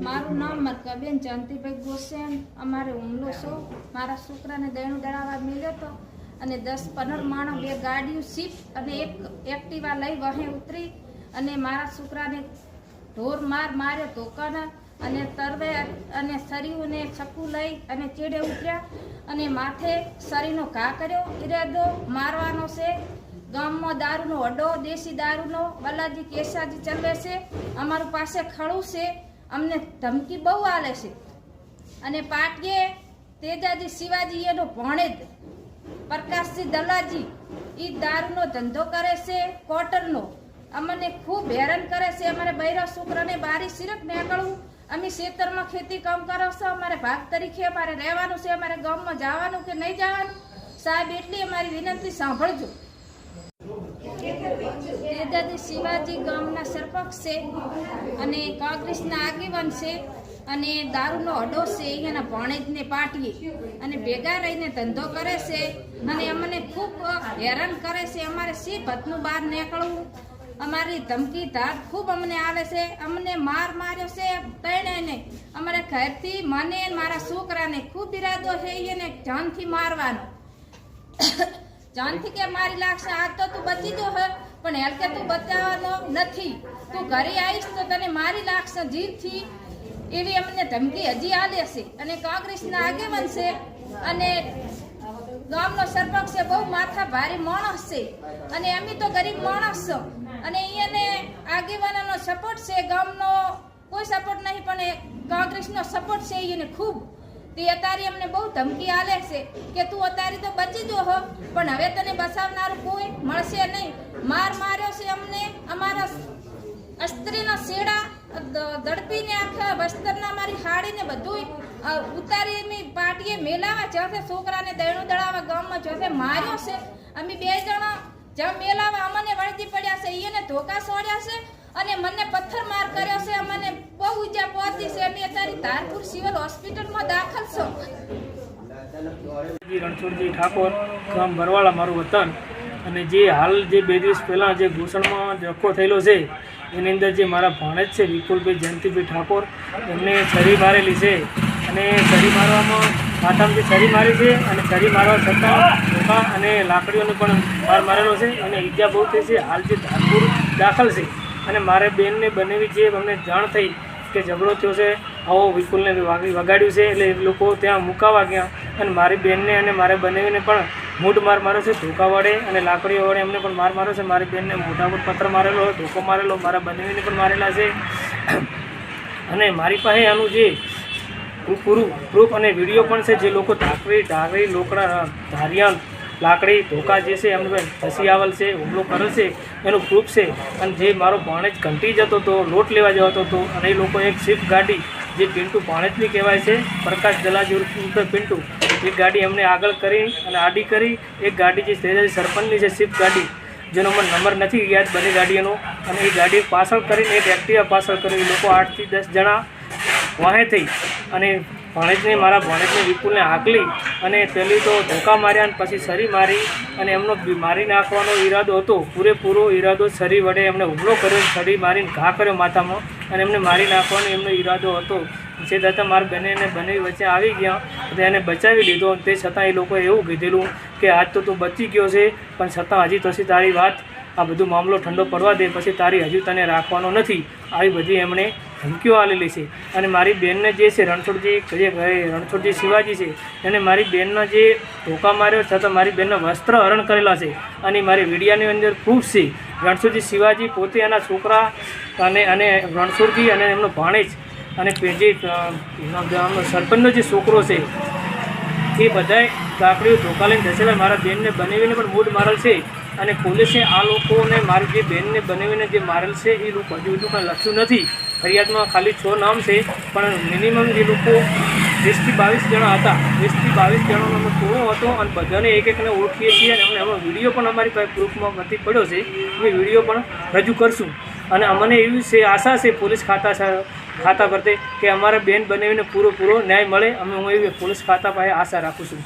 મારું નામ મરકાબેન જયંતિભાઈ ગોસેન. અમારે હુમલો છો. મારા છોકરાને દયણું દળાવા મળ્યો હતો અને દસ પંદર માણસ બે ગાડીઓ સીપ અને એક એક્ટિવા લઈ વહે ઉતરી અને મારા છોકરાને ઢોર માર માર્યો ધોકાના અને તરવે અને સરીઓને છક્કુ લઈ અને ચેડે ઉતર્યા અને માથે સરીનો ઘા કર્યો. ઇરાદો મારવાનો છે. ગામમાં દારૂનો અડો, દેશી દારૂનો, બલાજી, કેસાજી ચલે છે. અમારું પાસે ખડું છે. અમને ધમકી બહુ આલે છે. અને પાટીએ તેજાજી શિવાજી એનો ભણેજ પ્રકાશજી દલાજી એ દારૂનો ધંધો કરે છે કોટરનો અમને ખૂબ હેરાન કરે છે. અમારે બૈરા છોકરાને બારી સિરક નીકળવું. અમે ખેતરમાં ખેતી કામ કરો છો. અમારે ભાગ તરીકે અમારે રહેવાનું છે. અમારે ગામમાં જવાનું કે નહીં જવાનું? સાહેબ, એટલી અમારી વિનંતી સાંભળજો. તેજાજી શિવાજી ગામના સરપંચ છે અને કોંગ્રેસના આગેવાન છે અને દારૂનો અડો છે, એના ભણેજને પાટીએ અને ભેગા રહીને ધંધો કરે છે અને અમને ખૂબ હેરાન કરે છે. અમારે શી ભતનું બહાર નીકળવું? અમારી ધમકી ધાર ખૂબ અમને આવે છે. અમને માર માર્યો છે તેણે અમારા અમારે ઘરથી મને મારા છોકરાને ખૂબ ઈરાદો છે એને જાનથી મારવાનો. જાનથી કે મારી લાગશે આગ તો તું બચી જો હે, પણ હેલ કે તું બચાવવાનો નથી. તું ઘરે આવીશ તો તને મારી લાગશે જીવથી. એવી અમને ધમકી હજી આલે છે. અને કોંગ્રેસના આગેવાન છે. અને ગામનો સરપંચ છે, બહુ માથા ભારે માણસ છે. અને અમે તો ગરીબ માણસ છો. અને એને આગેવાનોનો સપોર્ટ છે, ગામનો કોઈ સપોર્ટ નહીં, પણ કોંગ્રેસનો સપોર્ટ છે એને ખૂબ તે અત્યારે અમને બહુ ધમકી આલે છે કે તું અત્યારે તો બચી જો હો, પણ હવે તને બસાવનારું કોઈ મળશે નહીં. માર માર્યો છે અમને અમારા અસ્ત્રીના શેડા દડપીને આખા વસ્ત્રના મારી હાડીને બધું ઉતારી મેં પાટીએ મેલાવા જ્યાંથી છોકરાને દયણું દળાવા ગામમાં જ્યાંથી માર્યો છે. અમે બે જણા જ્યાં મેલાવા અમને વળતી પડ્યા છે એને ધોકા સોડ્યા છે અને મને પથ્થર માર કર્યો છે, અમને બહુ ઈજા ધારપુર સિવિલ હોસ્પિટલમાં દાખલ છો. રણછોડજી ઠાકોર, ગામ ભરવાળા મારું વતન. અને જે હાલ જે બે દિવસ પહેલાં જે ઘૂસણમાં ધક્કો થયેલો છે, એની અંદર જે મારા ભાણેજ છે, વિપુલભાઈ જયંતિભાઈ ઠાકોર, એમને છરી મારેલી છે. અને છરી મારવામાં માથામાંથી છરી મારી છે અને છરી મારવા છતાં ધોકા અને લાકડીઓને પણ માર મારેલો છે અને ઈજા બહુ થઈ છે. હાલ જે ધારપુર દાખલ છે. અને મારે બેનને બનેવી જે અમને જાણ થઈ કે ઝઘડો થયો છે. આવો વિપુલને વાગી વગાડ્યું છે એટલે લોકો ત્યાં મુકાવા ગયા. અને મારી બેનને અને મારે બનાવીને પણ મૂઢ માર માર્યો છે. ધોકા વડે અને લાકડીઓ વડે એમને પણ માર માર્યો છે. મારી બહેનને મોઢા પર પથ્થર મારેલો, ધોકો મારેલો, મારા બનાવીને પણ મારેલા છે. અને મારી પાસે આનું જે પૂરું પ્રૂફ અને વીડિયો પણ છે, જે લોકો ઢાકરી ઢાકરી લોકડા ધારિયાન લાકડી, ધોકા જે છે, એમને ફસી આવેલ છે, હુમલો કરે છે, એનું પ્રૂફ છે. અને જે મારો ભાણેજ ઘંટી જતો હતો, લોટ લેવા જતો હતો અને એ લોકો એક શિફ્ટ ગાડી જે પિન્ટુ ભાણેજની કહેવાય છે, પ્રકાશ દલાજી ઉર્ફે પિન્ટુ, એ ગાડી એમને આગળ કરી અને આડી કરી. એક ગાડી જે તેજાજી સરપંચની છે સ્વિફ્ટ ગાડી, જેનો મને નંબર નથી યાદ બની ગાડીઓનો અને એ ગાડી પાછળ કરીને એક એક્ટિવા પાછળ કરી લોકો આઠથી દસ જણા વાહે થઈ અને ભાણેજને મારા ભાણેજને વિપુલને હાકલી અને પહેલી તો ધોકા માર્યા અને પછી સરી મારી અને એમનો મારી નાખવાનો ઈરાદો હતો. પૂરેપૂરો ઈરાદો, સરી વડે એમને હુમલો કર્યો સરી મારીને ઘા કર્યો માથામાં. અને એમને મારી નાખવાનો એમનો ઈરાદો હતો. જે દાદા મારા બને અને બંને વચ્ચે આવી ગયા, તો એને બચાવી લીધો. તે છતાં એ લોકોએ એવું કીધેલું કે, આજ તો તું બચી ગયો છે, પણ છતાં હજી તો તારી વાત, આ બધું મામલો ઠંડો પડવા દે, પછી તારી હજુ તને રાખવાનો નથી. આવી બધી એમણે ધમકીઓ આલેલી છે. અને મારી બેનને જે છે, રણછોડજી, જે રણછોડજી શિવાજી છે, એને મારી બહેનનો જે ધોકા માર્યો છતાં મારી બેનના વસ્ત્ર હરણ કરેલા છે. અને મારી વીડિયાની અંદર પ્રૂફ છે રણછોડજી શિવાજી પોતે એના છોકરા અને અને રણછોડજી અને એમનો ભાણેજ અને જે સરપંચનો જે છોકરો છે, એ બધાય લાકડીઓ ધોકા ધસેલા મારા બેનને બનાવીને પણ મૂડ મારેલ છે અને પોલીસે આ લોકોને મારી જે બેનને બનાવીને જે મારેલ છે, એ લોકો હજુ હજુ કાંઈ લખ્યું નથી. ફરિયાદમાં ખાલી છ નામ છે, પણ મિનિમમ જે લોકો વીસથી બાવીસ જણા હતા વીસથી બાવીસ જણાનો ટોળો હતો અને બધાને એક એકને ઓળખીએ છીએ અને અમને એમાં વીડિયો પણ અમારી પાસે પ્રૂફમાં નથી પડ્યો છે. અમે વીડિયો પણ રજૂ કરશું. અને અમને એવી છે આશા છે પોલીસ ખાતા ખાતા પરતે કે અમારા બેન બનાવીને પૂરો પૂરો ન્યાય મળે. અમે હું એવી પોલીસ ખાતા પાસે આશા રાખું છું.